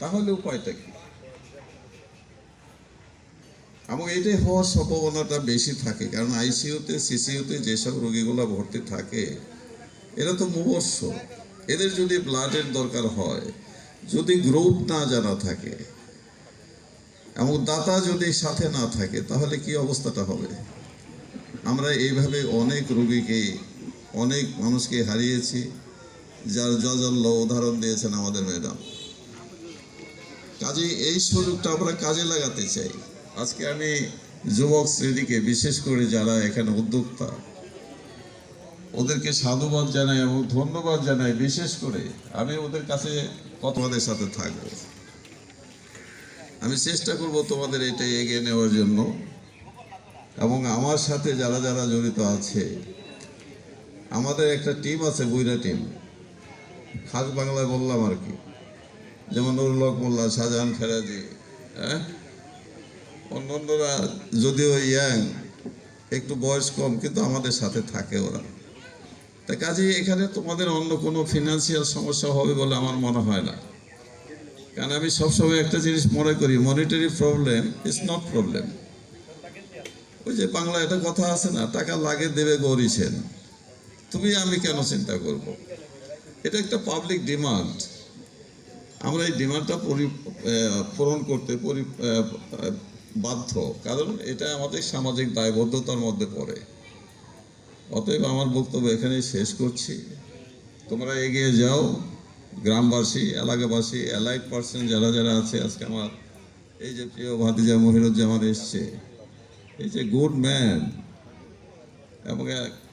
তাহলে উপায়টা কি এবং এটাই হওয়ার সম্ভাবনাটা বেশি থাকে, কারণ আইসিইউতে, সিসিইউতে যেসব রোগীগুলো ভর্তি থাকে, এরা তো মুমূর্ষ এদের যদি ব্লাডের দরকার হয়, যদি গ্রুপ না জানা থাকে, এবং দাতা যদি সাথে না থাকে, তাহলে কি অবস্থাটা হবে? আমরা এইভাবে অনেক রোগীকে, অনেক মানুষকে হারিয়েছি, যার জজল্য উদাহরণ দিয়েছেন আমাদের ম্যাডাম। কাজে এই সুযোগটা আমরা কাজে লাগাতে চাই। আজকে আমি যুবক শ্রেণীকে বিশেষ করে যারা এখানে উদ্যোক্তা, ওদেরকে সাধুবাদ জানাই এবং ধন্যবাদ জানাই। বিশেষ করে আমি ওদের কাছে তোমাদের সাথে থাকব। আমি চেষ্টা করব তোমাদের এটা এগিয়ে নেওয়ার জন্য। এবং আমার সাথে যারা যারা জড়িত আছে, আমাদের একটা টিম আছে, বইরা টিম। খাস বাংলায় বললাম আর কি। যেমন নুরুল মোল্লা, শাহজাহান ফেরাজি হ্যাঁ? অন্যান্যরা যদিও ইয়াং, একটু বয়স কম, কিন্তু আমাদের সাথে থাকে ওরা। তা কাজে এখানে তোমাদের অন্য কোনো ফিনান্সিয়াল সমস্যা হবে বলে আমার মনে হয় না। কারণ আমি সবসময় একটা জিনিস মনে করি monetary problem is not problem ওই যে বাংলা একটা কথা আছে না, টাকা লাগে দেবে গৌরীছেন। তুমি আমি কেন চিন্তা করব? এটা একটা পাবলিক ডিমান্ড আমরা এই ডিমান্ডটা পরি পূরণ করতে পরি বাধ্য। কারণ এটা আমাদের সামাজিক দায়বদ্ধতার মধ্যে পড়ে। অতএব আমার বক্তব্য এখানেই শেষ করছি। তোমরা এগিয়ে যাও। গ্রামবাসী, এলাকাবাসী অ্যালাইড পার্সন যারা যারা আছে, আজকে আমার এই যে প্রিয় ভাতিজা মহিরুজ্জামান এসছে। এই যে গুড ম্যান এবং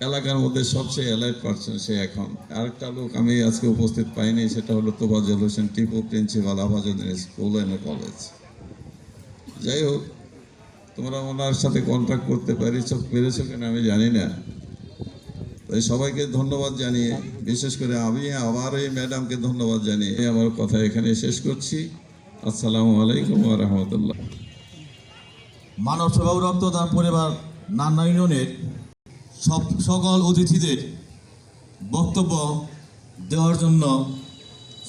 এলাকার মধ্যে সবচেয়ে অ্যালাইড পার্সন সে এখন। আরেকটা লোক আমি আজকে উপস্থিত পাইনি, সেটা হলো Tofazzal Hossain, Tipu principal Abazuddin school and college. যাই হোক, তোমরা ওনার সাথে কন্ট্যাক্ট করতে পেরেছ পেরেছ কিনা আমি জানি না। তাই সবাইকে ধন্যবাদ জানিয়ে, বিশেষ করে আমি, আবার এই ম্যাডামকে ধন্যবাদ জানিয়ে আমার কথা এখানে শেষ করছি। আসসালামু আলাইকুম রাহমাতুল্লাহ। মানব সেবা রক্তদান পরিবার নান্না ইউনিয়নের সব সকল অতিথিদের বক্তব্য দেওয়ার জন্য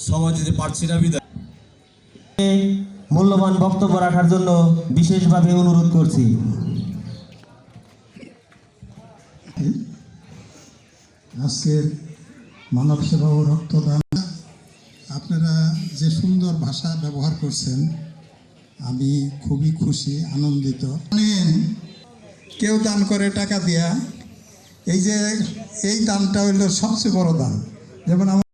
সময় দিতে পারছি না বিদায়। মূল্যবান বক্তব্য রাখার জন্য বিশেষভাবে অনুরোধ করছি। আজকের মানব সেবা ও রক্তদান। আপনারা যে সুন্দর ভাষা ব্যবহার করছেন আমি খুবই খুশি আনন্দিত। জানেন কেউ দান করে টাকা দিয়া এই যে এই দানটা হইল সবচেয়ে বড় দান যেমন